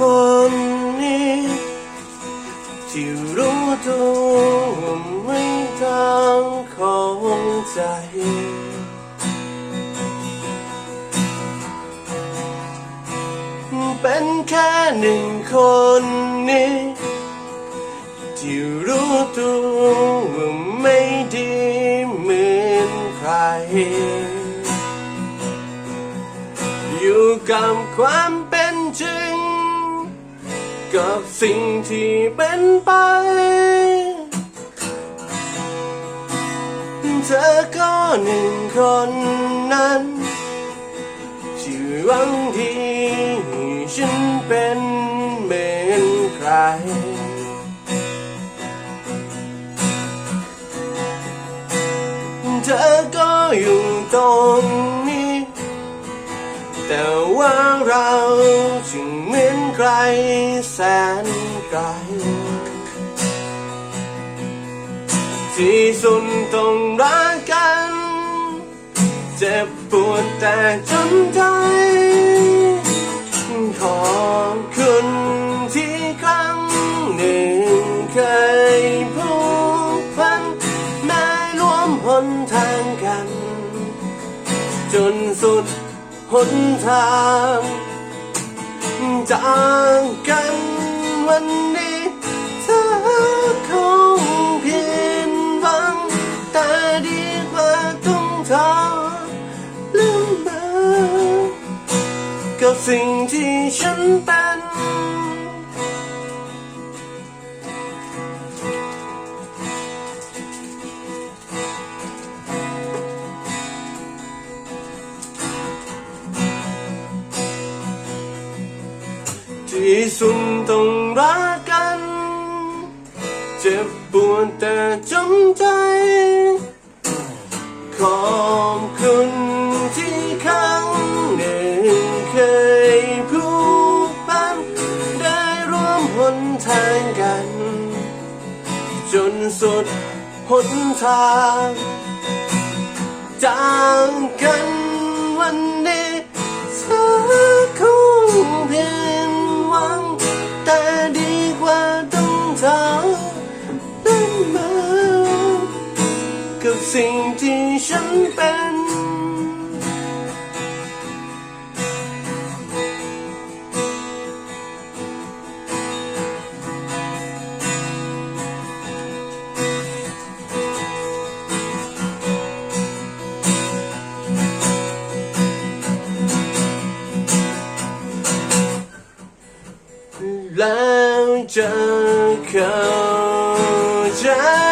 คนนี้ ที่รู้ตัวไม่ต้องของใจ เป็นแค่หนึ่งคนนี้ ที่รู้ตัวว่าไม่ดีเหมือนใคร อยู่กับความเป็นจริง กับสิ่งที่เป็นไปเธอก็หนึ่งคนนั้นที่หวังดีให้ฉันเป็นเหมือนใคร เธอก็อยู่ตรงนี้ แต่ว่าเราจึง เหมือนใครแสนไกล ที่สุดต้องรักกัน เจ็บปวดแต่จนใจขอบคุณที่ครั้งหนึ่งเคยผูกพันแม้รวมหนทางกัน จนสุดหนทาง จากกันวันนี้เธอคงเพียนหวัง แต่ดีกว่าต้องทอลืมานกับสิ่งที่ฉันเป็น ที่สุดต้องรักกัน เจ็บปวดแต่จำใจ ขอบคุณที่ครั้งหนึ่งเคยผูกพันได้ร่วมหนทางกัน จนสุดหนทาง จากกันวัน สิ่งที่ฉันเป็น แล้วจะเจอเค